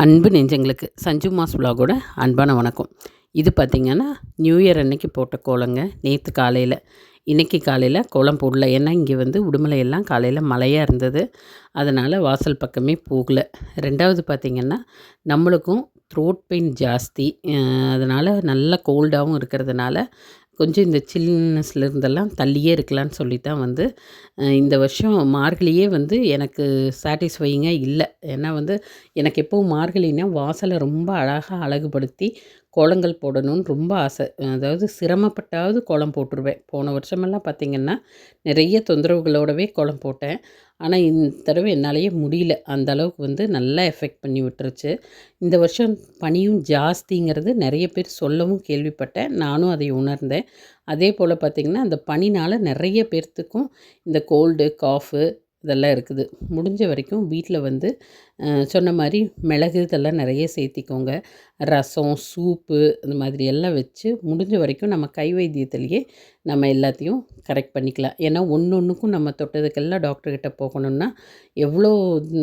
அன்பு நெஞ்சங்களுக்கு சஞ்சு மாஸ் விலாகோட அன்பான வணக்கம். இது பார்த்திங்கன்னா நியூ இயர் அன்னைக்கு போட்ட கோலங்க. நேற்று காலையில் இன்றைக்கி காலையில் கோலம் போடல. ஏன்னா இங்கே வந்து உடுமலையெல்லாம் காலையில் மழையாக இருந்தது. அதனால் வாசல் பக்கமே போகல. ரெண்டாவது பார்த்திங்கன்னா நம்மளுக்கும் த்ரோட் பெயின் ஜாஸ்தி. அதனால் நல்ல கோல்டாகவும் இருக்கிறதுனால கொஞ்சம் இந்த சில்னஸ்லேருந்தெல்லாம் தள்ளியே இருக்கலாம்னு சொல்லி தான் வந்து இந்த வருஷம் மார்கழியே வந்து எனக்கு சாட்டிஸ்ஃபையிங்காக இல்லை. ஏன்னா வந்து எனக்கு எப்போவும் மார்கழினா வாசலை ரொம்ப அழகாக அழகுபடுத்தி கோலங்கள் போடணும்னு ரொம்ப ஆசை. அதாவது சிரமப்பட்டாவது கோலம் போட்டுருவேன். போன வருஷமெல்லாம் பார்த்திங்கன்னா நிறைய தொந்தரவுகளோடவே கோலம் போட்டேன். ஆனால் இந்த தடவை என்னாலேயே முடியல. அந்த அளவுக்கு வந்து நல்லா எஃபெக்ட் பண்ணி விட்டுருச்சு. இந்த வருஷம் பனியும் ஜாஸ்திங்கிறது நிறைய பேர் சொல்லவும் கேள்விப்பட்டேன். நானும் அதை உணர்ந்தேன். அதே போல் பார்த்திங்கன்னா அந்த பனினால் நிறைய பேர்த்துக்கும் இந்த கோல்டு காஃபு இதெல்லாம் இருக்குது. முடிஞ்ச வரைக்கும் வீட்டில் வந்து சொன்ன மாதிரி மிளகு இதெல்லாம் நிறைய சேர்த்திக்கோங்க. ரசம் சூப்பு இந்த மாதிரி எல்லாம் வச்சு முடிஞ்ச வரைக்கும் நம்ம கை வைத்தியத்துலேயே நம்ம எல்லாத்தையும் கரெக்ட் பண்ணிக்கலாம். ஏன்னா ஒன்று ஒன்றுக்கும் நம்ம தொட்டதுக்கெல்லாம் டாக்டர்கிட்ட போகணுன்னா எவ்வளோ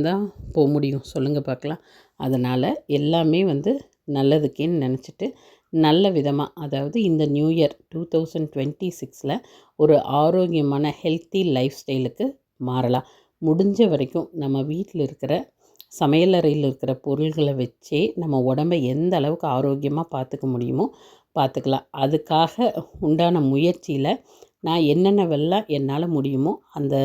தான் போக முடியும். சொல்லுங்கள் பார்க்கலாம். அதனால் எல்லாமே வந்து நல்லதுக்கேன்னு நினச்சிட்டு நல்ல விதமாக அதாவது இந்த new year two thousand twenty சிக்ஸில் ஒரு ஆரோக்கியமான ஹெல்த்தி லைஃப் ஸ்டைலுக்கு மாறலாம். முடிஞ்ச வரைக்கும் நம்ம வீட்டில் இருக்கிற சமையலறையில் இருக்கிற பொருள்களை வச்சே நம்ம உடம்பை எந்த அளவுக்கு ஆரோக்கியமாக பார்த்துக்க முடியுமோ பார்த்துக்கலாம் அதுக்காக உண்டான முயற்சியில் நான் என்னென்னவெல்லாம் என்னால் முடியுமோ அந்த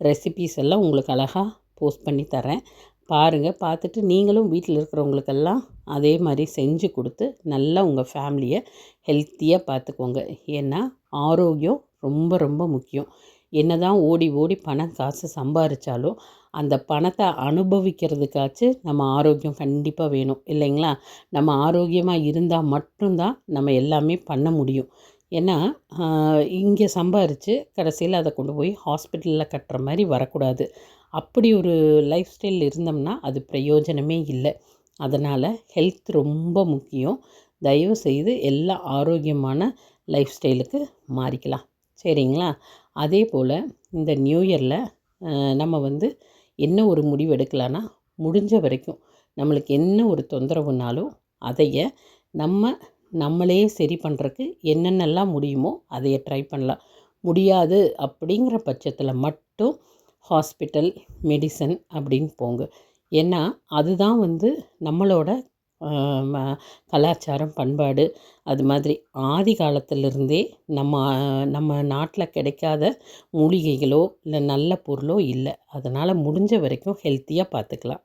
ரெசிபீஸ் எல்லாம் உங்களுக்கு அழகாக போஸ்ட் பண்ணி தரேன் பாருங்கள் பார்த்துட்டு நீங்களும் வீட்டில் இருக்கிறவங்களுக்கெல்லாம் அதே மாதிரி செஞ்சு கொடுத்து நல்லா உங்கள் ஃபேமிலியை ஹெல்த்தியாக பார்த்துக்கோங்க ஏன்னா ஆரோக்கியம் ரொம்ப ரொம்ப முக்கியம். என்ன தான் ஓடி ஓடி பணம் காசு சம்பாரித்தாலும் அந்த பணத்தை அனுபவிக்கிறதுக்காச்சு நம்ம ஆரோக்கியம் கண்டிப்பாக வேணும். இல்லைங்களா? நம்ம ஆரோக்கியமாக இருந்தால் மட்டும்தான் நம்ம எல்லாமே பண்ண முடியும். ஏன்னா இங்கே சம்பாரித்து கடைசியில் அதை கொண்டு போய் ஹாஸ்பிட்டலில் கட்டுற மாதிரி வரக்கூடாது. அப்படி ஒரு லைஃப் ஸ்டைல் இருந்தோம்னா அது பிரயோஜனமே இல்லை. அதனால் ஹெல்த் ரொம்ப முக்கியம். தயவு செய்து எல்லா ஆரோக்கியமான லைஃப் ஸ்டைலுக்கு மாறிக்கலாம். சரிங்களா? அதே போல் இந்த நியூ இயரில் நம்ம வந்து என்ன ஒரு முடிவு எடுக்கலான்னா முடிஞ்ச வரைக்கும் நம்மளுக்கு என்ன ஒரு தொந்தரவுனாலும் அதைய நம்ம நம்மளே சரி பண்ணுறக்கு என்னென்னலாம் முடியுமோ அதைய ட்ரை பண்ணலாம். முடியாது அப்படிங்கிற பட்சத்தில் மட்டும் ஹாஸ்பிட்டல் மெடிசன் அப்படின்னு போங்க. ஏன்னா அதுதான் வந்து நம்மளோட கலாச்சாரம் பண்பாடு அது மாதிரி ஆதி காலத்திலிருந்தே நம்ம நம்ம நாட்டில் கிடைக்காத மூலிகைகளோ இல்லை நல்ல பொருளோ இல்லை. அதனால் முடிஞ்ச வரைக்கும் ஹெல்த்தியாக பார்த்துக்கலாம்.